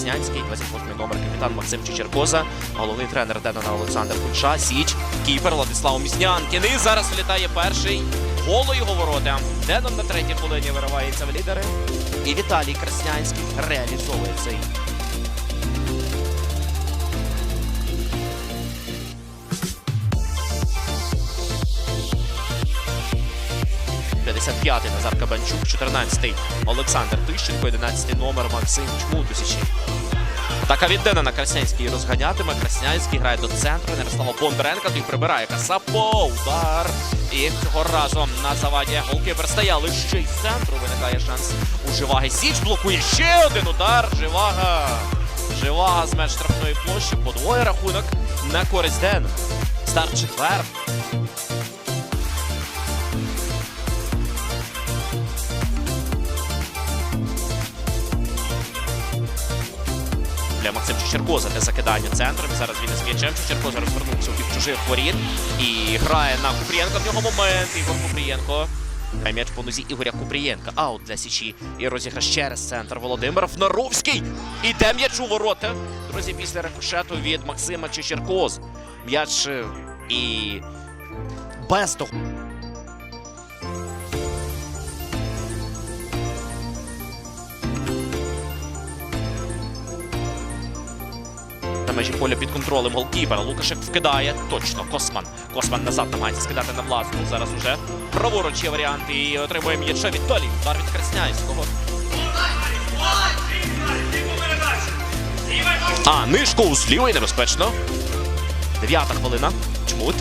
Краснянський, 28 номер капітан Максим Чечеркоза, головний тренер Денана Олександр Кульша, Січ, Кіпер Владислав Міснянкін. І зараз влітає перший голо його ворота. Денон на третій хвилині виривається в лідери. І Віталій Краснянський реалізовує цей. – 55-й Назар Кабанчук, 14-й Олександр Тищенко, 11-й номер Максим Чмутусічі. Атака від Денона Краснянський розганятиме. Краснянський грає до центру. Ярослава Бондаренка той прибирає Касапо. Удар. І цього разу на заваді голкіпер стояли ще й з центру. Виникає шанс у Живаги. Січ блокує ще один удар. Живага. Живага з меж штрафної площі. Подвоє рахунок на користь Дена. Старт четвер. Максим Чечеркоза для закидання центром. Зараз він із м'ячем. Чечеркоза розвернувся у бік чужих воріт і грає на Купрієнка. В нього момент. Ігор Купрієнко. Грає м'яч по нозі Ігоря Купрієнка. Аут для Січі. І розіграш через центр. Володимир Фнаровський. Іде м'яч у ворота. Друзі, після рикошету від Максима Чечеркоз. М'яч е, і без того. Межі поля під контролем голкіпера. Лукашек вкидає. Точно. Косман. Косман назад намагається скидати на власну. Зараз уже праворуч є варіант і отримує м'яча від Толі. Удар від Красняйського. А, Нишко з лівої небезпечно. Дев'ята хвилина. Чмут.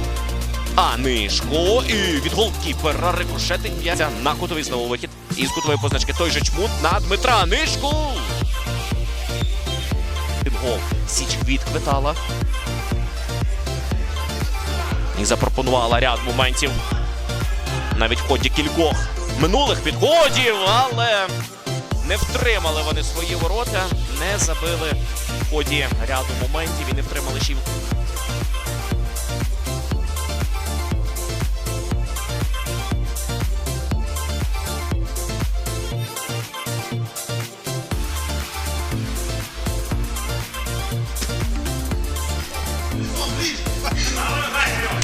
А Нишко. І від голкіпера рикошетить м'яця на кутовий знову вихід. І з кутової позначки той же чмут на Дмитра Нишку. Гол. Січ відквитала. І запропонувала ряд моментів. Навіть в ході кількох минулих підходів, але не втримали вони свої ворота, не забили в ході ряду моментів і не втримали ще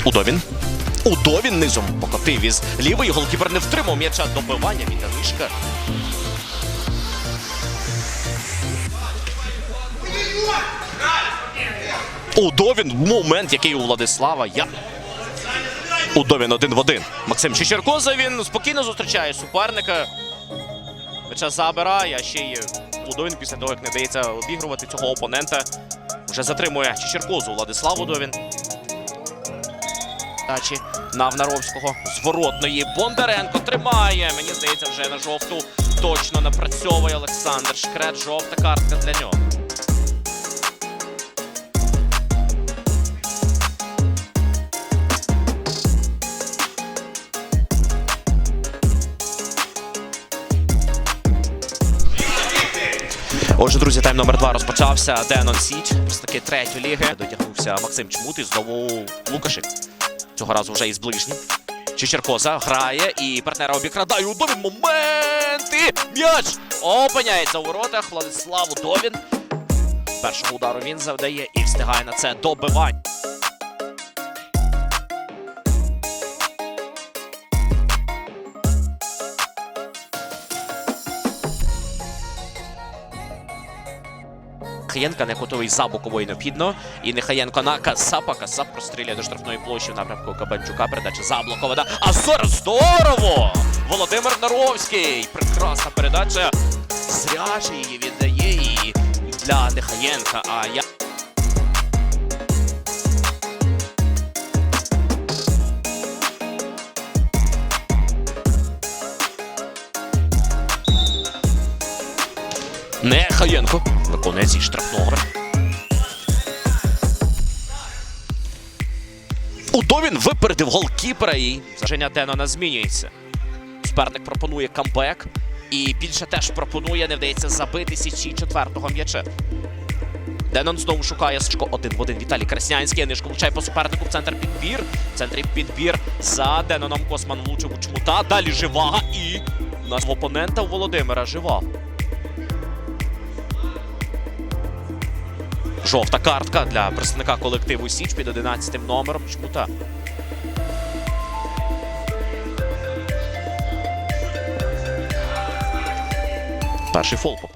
Удовін. Удовін низом покотив із лівої. Голкіпер не втримав м'яча добивання від Анишка. Удовін. Момент, який у Владислава. Я... Удовін один в один. Максим Чечеркоза. Він спокійно зустрічає суперника. М'яча забирає, а ще й Удовін після того, як не дається обігрувати цього опонента. Вже затримує Чечеркозу Владислав Удовін. Дачі Навнаровського зворотної Бондаренко тримає. Мені здається, вже на жовту точно напрацьовує Олександр Шкрет. Жовта картка для нього. Отже, друзі, тайм номер два розпочався. Денон Січ, представники третьої ліги. Дотягнувся Максим Чмут і знову Лукашик. Цього разу вже із ближнім. Чечеркоза грає і партнера обікрадає. Удовін моменти! М'яч опиняється у воротах. Владислав Удовін. Першого удару він завдає і встигає на це добивання. Хаєнка не готовий за боковою необхідно. І Нехаєнко на Касапа. Касап простріляє до штрафної площі в напрямку Кабанчука. Передача заблокована. А зараз здорово! Володимир Наровський. Прекрасна передача. Зряче її віддає і для Нехаєнка. А я. Нехаєнко виконує зі штрафного. Удовін випередив голкіпера і заження Денона змінюється. Суперник пропонує камбек і більше теж пропонує, не вдається забити січі четвертого м'яча. Денон знову шукає Сачко один в один. Віталій Краснянський. Нишко влучає по супернику в центр підбір. В центрі підбір за Деноном Косман влучив у чмута. Далі Живага і у нас опонента Володимира Живага. Жовта картка для представника колективу Січ під 11 номером Чмута. Перший фол попереду.